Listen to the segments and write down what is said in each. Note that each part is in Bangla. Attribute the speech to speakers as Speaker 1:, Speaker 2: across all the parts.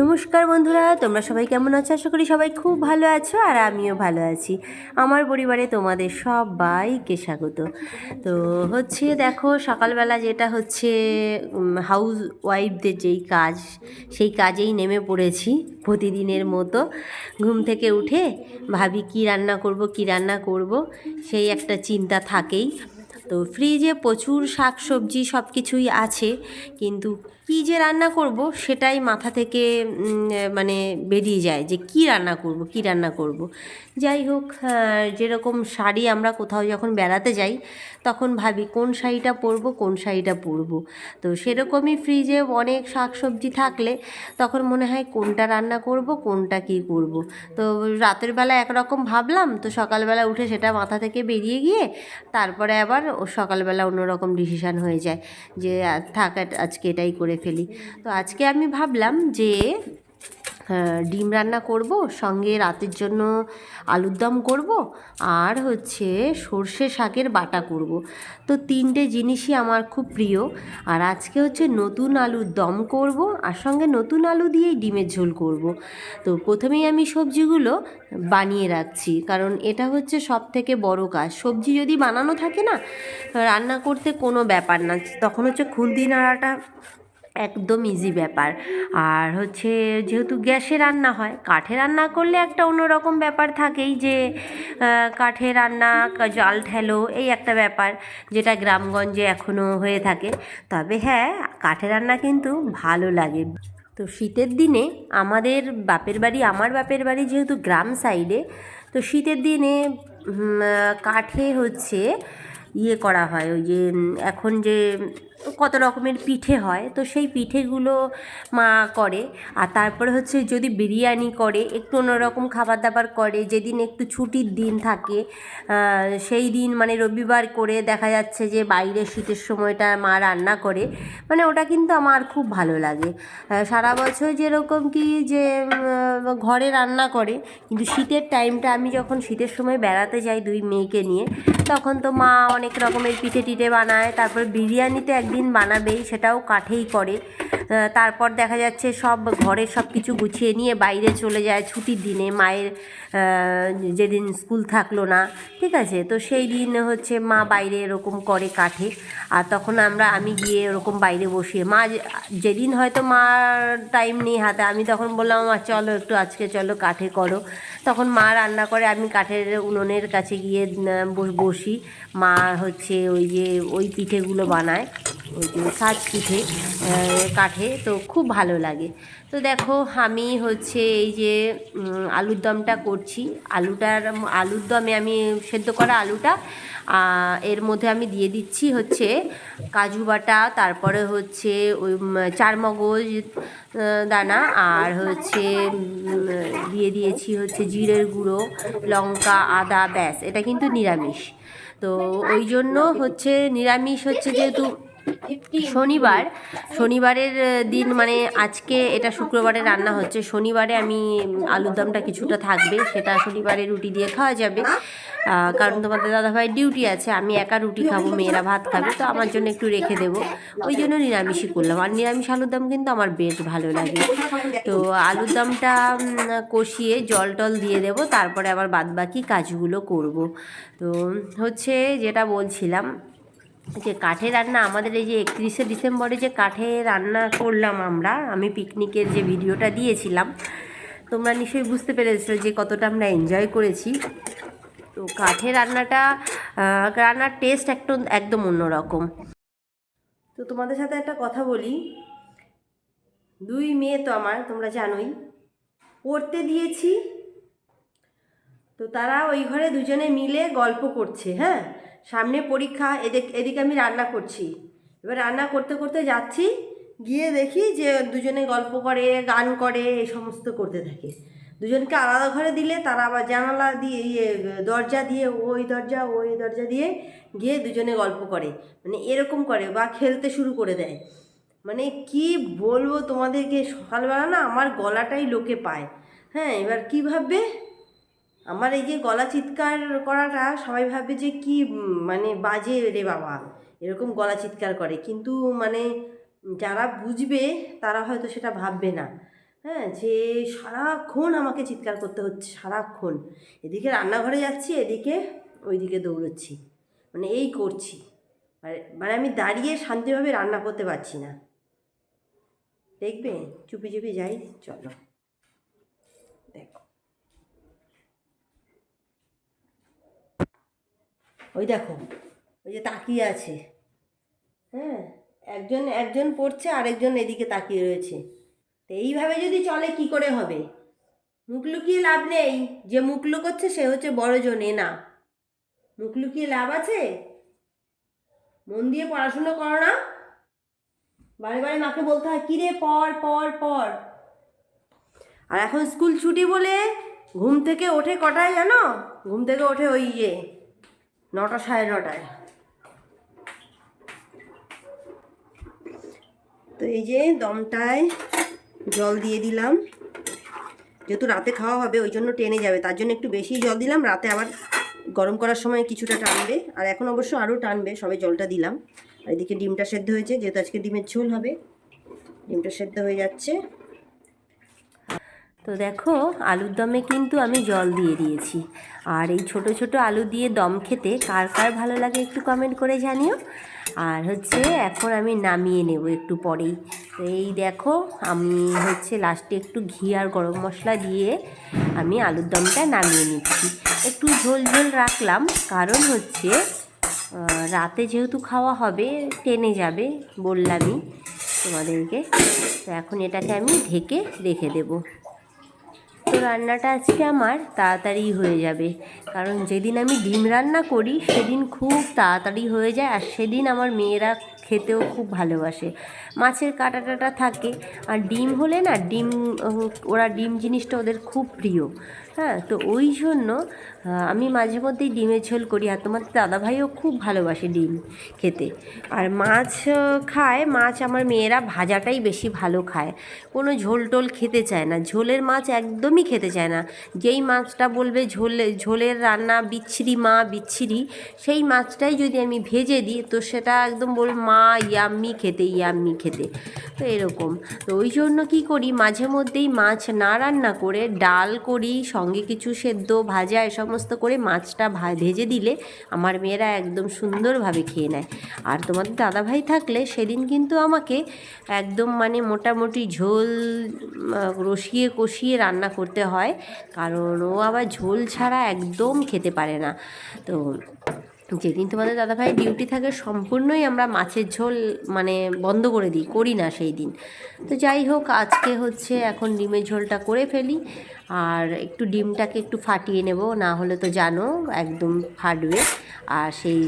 Speaker 1: নমস্কার বন্ধুরা, তোমরা সবাই কেমন আছো? আশা করি সবাই খুব ভালো আছো আর আমিও ভালো আছি। আমার পরিবারে তোমাদের সবাইকে স্বাগত। তো হচ্ছে দেখো, সকালবেলা যেটা হচ্ছে হাউস ওয়াইফদের যেই কাজ, সেই কাজেই নেমে পড়েছি প্রতিদিনের মতো। ঘুম থেকে উঠে ভাবি কি রান্না করব, কি রান্না করব, সেই একটা চিন্তা থাকেই। তো ফ্রিজে প্রচুর শাক সবজি সব কিছুই আছে, কিন্তু কী যে রান্না করব সেটাই মাথা থেকে মানে বেরিয়ে যায় যে কি রান্না করব, কি রান্না করব। যাই হোক যেরকম শাড়ি আমরা কোথাও যখন বেড়াতে যাই, তখন ভাবি কোন শাড়িটা পরবো, কোন শাড়িটা পরব। তো সেরকমই ফ্রিজে অনেক শাক সবজি থাকলে তখন মনে হয় কোনটা রান্না করব, কোনটা কি করব। তো রাতের বেলা একরকম ভাবলাম, তো সকালবেলা উঠে সেটা মাথা থেকে বেরিয়ে গিয়ে, তারপরে আবার ও সকালবেলা অন্যরকম ডিসিশান হয়ে যায় যে, থাক আজকে এটাই করে ফেলি। তো আজকে আমি ভাবলাম যে ডিম রান্না করব, সঙ্গে রাতের জন্য আলুর দম করব, আর হচ্ছে সর্ষে শাকের বাটা করব। তো তিনটে জিনিসই আমার খুব প্রিয়। আর আজকে হচ্ছে নতুন আলুর দম করব, আর সঙ্গে নতুন আলু দিয়েই ডিমের ঝোল করব। তো প্রথমেই আমি সবজিগুলো বানিয়ে রাখছি, কারণ এটা হচ্ছে সব থেকে বড় কাজ। সবজি যদি বানানো থাকে না, রান্না করতে কোনো ব্যাপার না। তখন হচ্ছে খুন্তি নাড়াটা একদম ইজি ব্যাপার। আর হচ্ছে যেহেতু গ্যাসে রান্না হয়, কাঠে রান্না করলে একটা অন্যরকম ব্যাপার থাকেই যে কাঠে রান্না, জাল ঠেলো এই একটা ব্যাপার যেটা গ্রামগঞ্জে এখনও হয়ে থাকে। তবে হ্যাঁ কাঠে রান্না কিন্তু ভালো লাগে। তো শীতের দিনে আমাদের বাপের বাড়ি, আমার বাপের বাড়ি যেহেতু গ্রাম সাইডে তো শীতের দিনে কাঠে হচ্ছে ইয়ে করা হয়, ওই যে এখন যে কত রকমের পিঠে হয়, তো সেই পিঠেগুলো মা করে। আর তারপরে হচ্ছে যদি বিরিয়ানি করে, একটু অন্যরকম খাবার দাবার করে, যেদিন একটু ছুটির দিন থাকে সেই দিন মানে রবিবার করে দেখা যাচ্ছে যে বাইরে শীতের সময়টা মা রান্না করে। মানে ওটা কিন্তু আমার খুব ভালো লাগে। সারা বছর যেরকম কি যে ঘরে রান্না করে, কিন্তু শীতের টাইমটা আমি যখন শীতের সময় বেড়াতে যাই দুই মেয়েকে নিয়ে, তখন তো মা অনেক রকমের পিঠে টিঠে বানায়, তারপর বিরিয়ানি তো একদিন বানাবেই সেটাও কাঠেই করে। তারপর দেখা যাচ্ছে সব ঘরের সব কিছু গুছিয়ে নিয়ে বাইরে চলে যায় ছুটির দিনে। মায়ের যেদিন স্কুল থাকল না ঠিক আছে? তো সেই দিন হচ্ছে মা বাইরে এরকম করে কাঠে। আর তখন আমরা আমি গিয়ে ওরকম বাইরে বসিয়ে মা যেদিন হয়তো মার টাইম নেই হাতে আমি তখন বললাম মা চলো একটু আজকে চলো কাঠে করো। তখন মা রান্না করে আমি কাঠের উনুনের কাছে গিয়ে বস- মা হচ্ছে ওই যে ওই পিঠেগুলো বানায় ওই যে সাজ পিঠে আহ, কাঠে তো খুব ভালো লাগে। তো দেখো, আমি হচ্ছে এই যে আলুর দমটা করছি। আলুটার, আলুর দমে আমি সেদ্ধ করা আলুটা এর মধ্যে আমি দিয়ে দিচ্ছি হচ্ছে কাজু বাটা, তারপরে হচ্ছে ওই চারমগজ দানা, আর হচ্ছে দিয়ে দিয়েছি হচ্ছে জিরের গুঁড়ো, লঙ্কা, আদা, ব্যাস। এটা কিন্তু নিরামিষ। তো ওই জন্য হচ্ছে নিরামিষ হচ্ছে যেহেতু শনিবার, শনিবারের দিন মানে আজকে এটা শুক্রবারে রান্না হচ্ছে। শনিবারে আমি আলুর দমটা কিছুটা থাকবে, সেটা শনিবারে রুটি দিয়ে খাওয়া যাবে। কারণ তোমাদের দাদাভাই ডিউটি আছে, আমি একা রুটি খাব, মেয়েরা ভাত খাবে, তো আমার জন্য একটু রেখে দেবো। ওই জন্য নিরামিষই করলাম। আর নিরামিষ আলুর দম কিন্তু আমার বেশ ভালো লাগে। তো আলুর দমটা কষিয়ে জল টল দিয়ে দেবো, তারপরে আবার বাদবাকি কাজগুলো করব। তো হচ্ছে যেটা বলছিলাম যে কাঠে রান্না, আমাদের এই যে একত্রিশে ডিসেম্বরে যে কাঠে রান্না করলাম আমরা, আমি পিকনিকের যে ভিডিওটা দিয়েছিলাম, তোমরা নিশ্চয়ই বুঝতে পেরেছ যে কতটা আমরা এনজয় করেছি। তো কাঠে রান্নাটা রান্নার টেস্ট একদম একদম অন্যরকম। তো তোমাদের সাথে একটা কথা বলি। দুই মেয়ে তো আমার, তোমরা জানোই। পড়তে দিয়েছি। তো তারা ওই ঘরে দুজনে মিলে গল্প করছে হ্যাঁ? সামনে পরীক্ষা, এদিক, এদিকে আমি রান্না করছি। এবার রান্না করতে করতে যাচ্ছি, গিয়ে দেখি যে দুজনে গল্প করে, গান করে, এই সমস্ত করতে থাকে। দুজনকে আলাদা ঘরে দিলে, তারা আবার জানালা দিয়ে ইয়ে দরজা দিয়ে, ওই দরজা ওই দরজা দিয়ে গিয়ে দুজনে গল্প করে। মানে এরকম করে বা খেলতে শুরু করে দেয়। মানে কি বলব তোমাদেরকে, সকালবেলা না আমার গলাটাই লোকে পায়। হ্যাঁ এবার কী ভাববে? আমার এই যে গলা চিৎকার করাটা সবাই ভাবে যে কি মানে বাজে রে বাবা। এরকম গলা চিৎকার করে। কিন্তু মানে যারা বুঝবে, তারা হয়তো সেটা ভাববে না। হ্যাঁ যে সারাক্ষণ আমাকে চিৎকার করতে হচ্ছে, সারাক্ষণ। এদিকে রান্নাঘরে যাচ্ছি, এদিকে ওইদিকে দৌড়চ্ছি। মানে এই করছি। মানে আমি দাঁড়িয়ে শান্তিভাবে রান্না করতে পারছি না। দেখবে? চুপি চুপি যাই, চলো। দেখো। ওই দেখো, ওই যে তাকিয়ে আছে। হ্যাঁ একজন একজন পড়ছে, আরেকজন এদিকে তাকিয়ে রয়েছে। তো এইভাবে যদি চলে, কি করে হবে? মুখ লুকিয়ে লাভ নেই। যে মুখ লুকোচ্ছে, সে হচ্ছে বড়জন এ না। মুখ লুকিয়ে লাভ আছে? মন দিয়ে পড়াশুনো করো না। বারে বারে মাকে বলতে হয়, কিরে পর পর পর আর এখন স্কুল ছুটি বলে ঘুম থেকে ওঠে কটায় জানো? ঘুম থেকে ওঠে ওই যে নটা সাড়ে নটায়। তো এই যে দমটায় জল দিয়ে দিলাম। যেহেতু রাতে খাওয়া হবে, ওই জন্য টেনে যাবে। তার জন্য একটু বেশি জল দিলাম, রাতে আবার গরম করার সময় কিছুটা টানবে। আর এখন অবশ্য আরও টানবে, সবে জলটা দিলাম। আর এদিকে ডিমটা সেদ্ধ হয়েছে, যেহেতু আজকে ডিমের ঝোল হবে, ডিমটা সেদ্ধ হয়ে যাচ্ছে। তো দেখো, আলুর দমে কিন্তু আমি জল দিয়ে দিয়েছি। আর এই ছোট ছোট আলু দিয়ে দম খেতে কার কার ভালো লাগে একটু কমেন্ট করে জানিও। আর হচ্ছে এখন আমি নামিয়ে নেব একটু পরেই। তো এই দেখো, আমি হচ্ছে লাস্টে একটু ঘি আর গরম মশলা দিয়ে আমি আলুর দমটা নামিয়ে নিচ্ছি। একটু ঝোল ঝোল রাখলাম, কারণ হচ্ছে রাতে যেহেতু খাওয়া হবে, টেনে যাবে বললামই তোমাদেরকে। তো এখন এটাকে আমি ঢেকে রেখে দেবো। তো রান্নাটা আজকে আমার তাড়াতাড়ি হয়ে যাবে। কারণ যেদিন আমি ডিম রান্না করি, সেদিন খুব তাড়াতাড়ি হয়ে যায় আর সেদিন আমার মেয়েরা খেতেও খুব ভালোবাসে। মাছের কাটা টাটা থাকে। আর ডিম হলে না, ডিম, ওরা ডিম জিনিসটা ওদের খুব প্রিয়। হ্যাঁ তো ওই জন্য আমি মাঝে মধ্যেই ডিমের ঝোল করি। আর তোমার দাদাভাইও খুব ভালোবাসে ডিম খেতে। আর মাছ খায়। মাছ আমার মেয়েরা ভাজাটাই বেশি ভালো খায়। কোনো ঝোল টোল খেতে চায় না। ঝোলের মাছ একদমই খেতে চায় না। যেই মাছটা বলবে ঝোলে, ঝোলের রান্না বিচ্ছিরি মা, বিচ্ছিরি, সেই মাছটাই যদি আমি ভেজে দিই, তো সেটা একদম বল, মা, ইয়াম্মি খেতে ইয়াম্মি খেতে। তো এরকম। তো ওই জন্য কি করি, মাঝে মধ্যেই মাছ না রান্না করে ডাল করি, সঙ্গে কিছু সেদ্ধ, ভাজা এ সমস্ত করে মাছটা ভেজে দিলে আমার মেয়েরা একদম সুন্দরভাবে খেয়ে নেয়। আর তোমাদের দাদাভাই থাকলে সেদিন কিন্তু আমাকে একদম মানে মোটামুটি ঝোল রসিয়ে কষিয়ে রান্না করতে হয়। কারণ ও আবার ঝোল ছাড়া একদম খেতে পারে না। তো যেদিন তোমাদের দাদাভাই ডিউটি থাকে সম্পূর্ণই আমরা মাছের ঝোল মানে বন্ধ করে দিই, করি না সেই দিন তো যাই হোক, আজকে হচ্ছে এখন ডিমের ঝোলটা করে ফেলি। আর একটু ডিমটাকে একটু ফাটিয়ে নেব, না হলে তো জানো একদম ফাটবে। আর সেই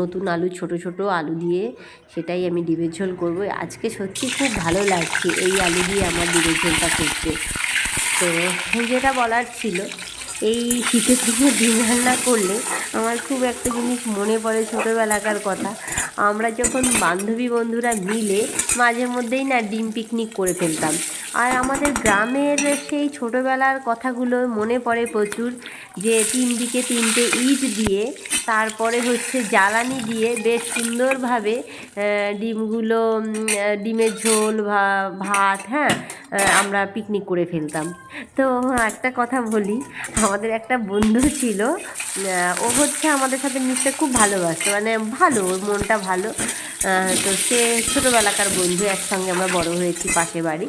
Speaker 1: নতুন আলু, ছোট ছোট আলু দিয়ে সেটাই আমি ডিমের ঝোল করব। আজকে সত্যি খুব ভালো লাগছে এই আলু দিয়ে আমার ডিমের ঝোলটা করতে। তো যেটা বলার ছিল। এই শীতের দিনে ডিম রান্না করলে আমার খুব একটা জিনিস মনে পড়ে ছোটোবেলাকার কথা। আমরা যখন বান্ধবী বন্ধুরা মিলে মাঝে মধ্যেই না ডিম পিকনিক করে ফেলতাম। আর আমাদের গ্রামের সেই ছোটোবেলার কথাগুলো মনে পড়ে প্রচুর যে তিন দিকে তিনটে ইট দিয়ে তারপরে হচ্ছে জ্বালানি দিয়ে বেশ সুন্দরভাবে ডিমগুলো ডিমের ঝোল ভাত হ্যাঁ আমরা পিকনিক করে ফেলতাম। তো একটা কথা বলি, আমাদের একটা বন্ধু ছিল ও হচ্ছে আমাদের সাথে মিশতে খুব ভালোবাসতো মানে ভালো, ওর মনটা ভালো। তো সে ছোটোবেলাকার বন্ধু, একসঙ্গে আমরা বড় হয়েছি পাশে বাড়ি।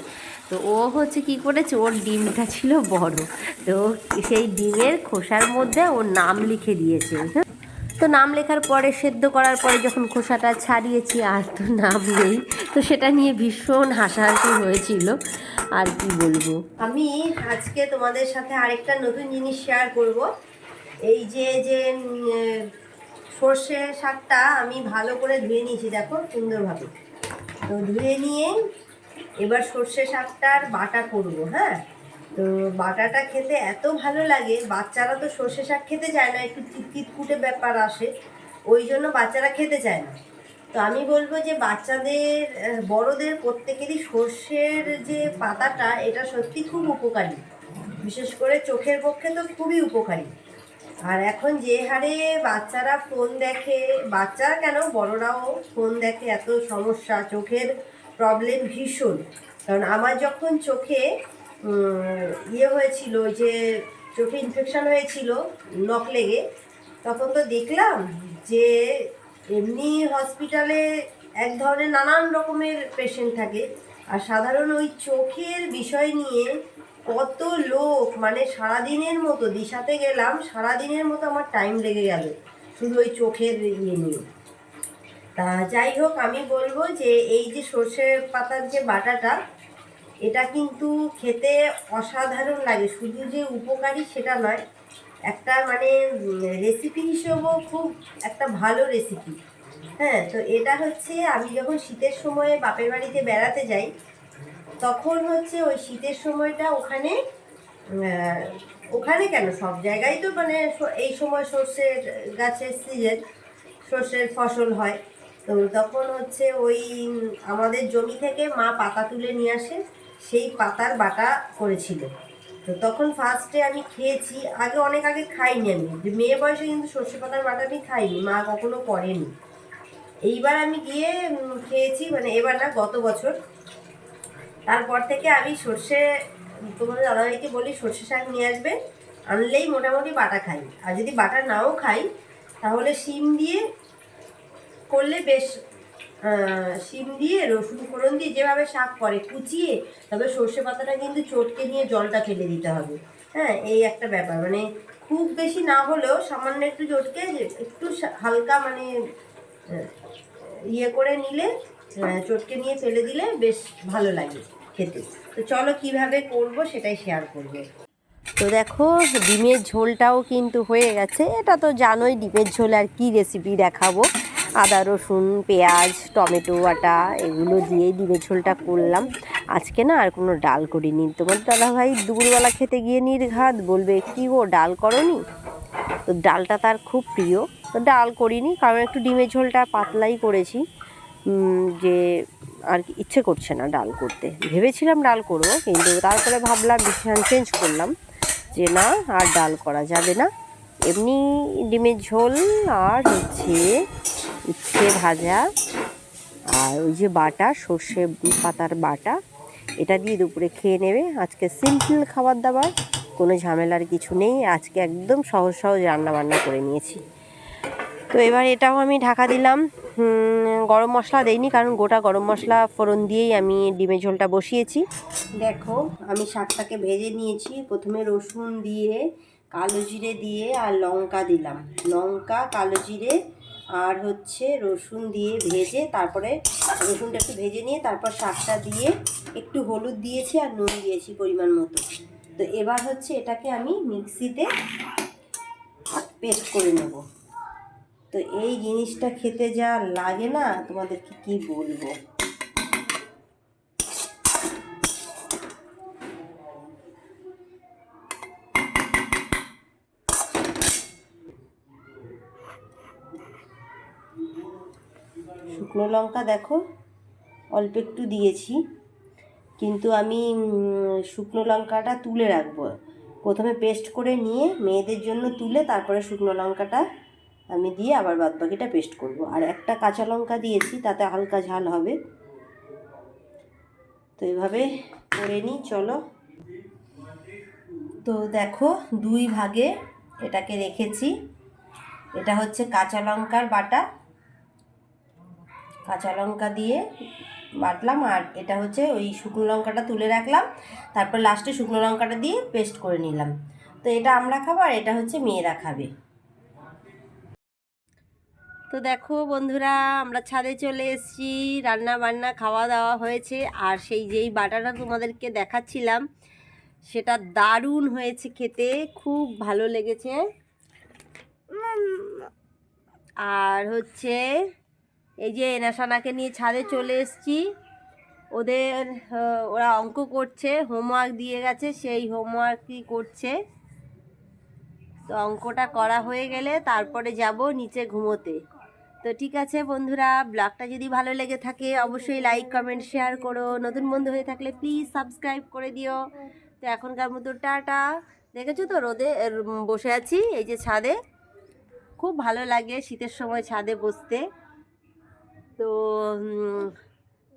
Speaker 1: তো ও হচ্ছে কি করেছে, ওর ডিমটা ছিল বড়। তো সেই ডিমের খোসার মধ্যে ওর নাম লিখে দিয়েছে। তো নাম লেখার পরে, সেদ্ধ করার পরে যখন খোসাটা ছাড়িয়েছি, আর তো নাম নেই, তো সেটা নিয়ে ভীষণ হাসাহাসি হয়েছিল। আর কি বলব? আমি আজকে তোমাদের সাথে আরেকটা নতুন জিনিস শেয়ার করব। এই যে যে সর্ষে শাকটা আমি ভালো করে ধুয়ে নিয়েছি, দেখো সুন্দরভাবে। তো ধুয়ে নিয়ে এবার সর্ষে শাকটার বাটা করব হ্যাঁ? তো বাটাটা খেতে এত ভালো লাগে, বাচ্চারা তো সর্ষে শাক খেতে চায় না, একটু কিটকুটে ব্যাপার আসে, ওই জন্য বাচ্চারা খেতে চায় না। তো আমি বলব যে বাচ্চাদের বড়দের প্রত্যেকেরই সর্ষের যে পাতাটা, এটা সত্যি খুব উপকারী। বিশেষ করে চোখের পক্ষে তো খুবই উপকারী। আর এখন যে হারে বাচ্চারা ফোন দেখে, বাচ্চারা কেন, বড়রাও ফোন দেখে এত সমস্যা, চোখের প্রবলেম ভীষণ। কারণ আমার যখন চোখে ইয়ে হয়েছিল ওই যে চোখে ইনফেকশান হয়েছিল নখ লেগে, তখন তো দেখলাম যে এমনি হসপিটালে এক ধরনের নানান রকমের পেশেন্ট থাকে। আর সাধারণ ওই চোখের বিষয় নিয়ে কত লোক মানে সারাদিনের মতো, দিশাতে গেলাম, সারাদিনের মতো আমার টাইম লেগে গেল শুধু ওই চোখের ইয়ে নিয়ে। তা যাই হোক, আমি বলব যে এই যে সর্ষে পাতার যে বাটাটা এটা কিন্তু খেতে অসাধারণ লাগে। শুধু যে উপকারী সেটা নয়, একটা মানে রেসিপি হিসেবেও খুব একটা ভালো রেসিপি হ্যাঁ তো এটা হচ্ছে আমি যখন শীতের সময়ে বাপের বাড়িতে বেড়াতে যাই, তখন হচ্ছে ওই শীতের সময়টা ওখানে ওখানে কেন? সব জায়গায় তো মানে এই সময় সর্ষের গাছের সিজন সর্ষের ফসল হয়। তো তখন হচ্ছে ওই, আমাদের জমি থেকে মা পাতা তুলে নিয়ে আসে। সেই পাতার বাটা করেছিল। তো তখন ফার্স্টে আমি খেয়েছি, আগে অনেক আগে খাইনি আমি। মেয়ে বয়সে কিন্তু সর্ষে পাতার বাটা আমি খাইনি, মা কখনো করেনি। এইবার আমি গিয়ে খেয়েছি মানে এবার না, গত বছর। তারপর থেকে আমি সর্ষে, তোমাদের দাদাভাইকে বলি, সর্ষে শাক নিয়ে আসবে, আনলেই মোটামুটি বাটা খাই। আর যদি বাটা নাও খাই, তাহলে শিম দিয়ে করলে বেশ শিম দিয়ে, রসুন ফোড়ন দিয়ে যেভাবে শাক করে, কুচিয়ে তবে সর্ষে পাতাটা কিন্তু চটকে নিয়ে জলটা ফেলে দিতে হবে। হ্যাঁ এই একটা ব্যাপার। মানে খুব বেশি না হলেও সামান্য একটু চটকে, একটু হালকা মানে ইয়ে করে নিলে চটকে নিয়ে ফেলে দিলে বেশ ভালো লাগে খেতে। তো চলো কীভাবে করব সেটাই শেয়ার করব। তো দেখো, ডিমের ঝোলটাও কিন্তু হয়ে গেছে। এটা তো জানোই ডিমের ঝোল আর কি রেসিপি দেখাবো। আদা, রসুন, পেঁয়াজ, টমেটো, আটা এগুলো দিয়েই ডিমের ঝোলটা করলাম। আজকে না আর কোনো ডাল করিনি। তোমার দাদা ভাই দুপুরবেলা খেতে গিয়ে নির্ঘাত বলবে, কি গো, ডাল করনি? তো ডালটা তার খুব প্রিয়। তো ডাল করিনি, কারণ একটু ডিমের ঝোলটা পাতলাই করেছি। যে আর কি, ইচ্ছে করছে না ডাল করতে। ভেবেছিলাম ডাল করব, কিন্তু তারপরে ভাবলাম ডিসিশন চেঞ্জ করলাম যে না, আর ডাল করা যাবে না। এমনি ডিমের ঝোল আর হচ্ছে উচ্ছে ভাজা আর ওই যে বাটা, সর্ষে পাতার বাটা, এটা দিয়ে দুপুরে খেয়ে নেবে। আজকে সিম্পল খাবার দাবার কোনো ঝামেলার কিছু নেই। আজকে একদম সহজ সহজ রান্না বান্না করে নিয়েছি। তো এবার এটাও আমি ঢাকা দিলাম। গরম মশলা দেইনি, কারণ গোটা গরম মশলা ফোড়ন দিয়েই আমি ডিমের ঝোলটা বসিয়েছি। দেখো, আমি শাকটাকে ভেজে নিয়েছি। প্রথমে রসুন দিয়ে, কালো জিরে দিয়ে আর লঙ্কা দিলাম। লঙ্কা, কালো জিরে আর হচ্ছে রসুন দিয়ে ভেজে, তারপরে রসুনটা একটু ভেজে নিয়ে তারপর শাকটা দিয়ে একটু হলুদ দিয়েছি আর নুন দিয়েছি পরিমাণ মতো। তো এবার হচ্ছে এটাকে আমি মিক্সিতে পেস্ট করে নেব। তো এই জিনিসটা খেতে যা লাগে না, তোমাদেরকে কি বলব? শুকনো লঙ্কা দেখো, অল্প একটু দিয়েছি। কিন্তু আমি শুকনো লঙ্কাটা তুলে রাখব। প্রথমে পেস্ট করে নিয়ে মেয়েদের জন্য তুলে তারপরে শুকনো লঙ্কাটা আমি দিয়ে আবার বাদ বাকিটা পেস্ট করব। আর একটা কাঁচা লঙ্কা দিয়েছি, তাতে হালকা ঝাল হবে। তো এভাবে করে নিই, চলো। তো দেখো, দুই ভাগে এটাকে রেখেছি। এটা হচ্ছে কাঁচা লঙ্কার বাটা কাঁচা লঙ্কা দিয়ে বাটলাম, আর এটা হচ্ছে ওই শুকনো লঙ্কাটা তুলে রাখলাম, তারপর লাস্টে শুকনো লঙ্কাটা দিয়ে পেস্ট করে নিলাম। তো এটা আমরা খাব, আর এটা হচ্ছে মেয়েরা খাবে। তো দেখো বন্ধুরা, আমরা ছাদে চলে এসেছি রান্না বান্না খাওয়া দাওয়া হয়েছে, আর সেই যেই বাটাটা তোমাদেরকে দেখাচ্ছিলাম, সেটা দারুণ হয়েছে খেতে, খুব ভালো লেগেছে। আর হচ্ছে এই যে এনাসানাকে নিয়ে ছাদে চলে এসেছি। ওদের ওরা অঙ্ক করছে হোমওয়ার্ক দিয়ে গেছে, সেই হোমওয়ার্কই করছে। তো অঙ্কটা করা হয়ে গেলে তারপরে যাব নিচে ঘুমোতে। তো ঠিক আছে বন্ধুরা, ব্লগটা যদি ভালো লেগে থাকে অবশ্যই লাইক কমেন্ট শেয়ার করো। নতুন বন্ধু হয়ে থাকলে প্লিজ সাবস্ক্রাইব করে দিও। তো এখনকার মতো টাটা। দেখেছ তো রোদে বসে আছি এই যে ছাদে। খুব ভালো লাগে শীতের সময় ছাদে বসতে। তো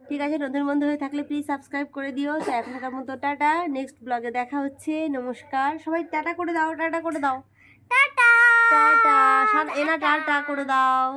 Speaker 1: ঠিক আছে নতুন বন্ধু হয়ে থাকলে প্লিজ সাবস্ক্রাইব করে দিও। তো এখনকার মতো টাটা। নেক্সট ব্লগে দেখা হচ্ছে। নমস্কার। সবাই টাটা করে দাও টাটা করে দাও।
Speaker 2: টাটা!
Speaker 1: টাটা! এনা টাটা করে দাও।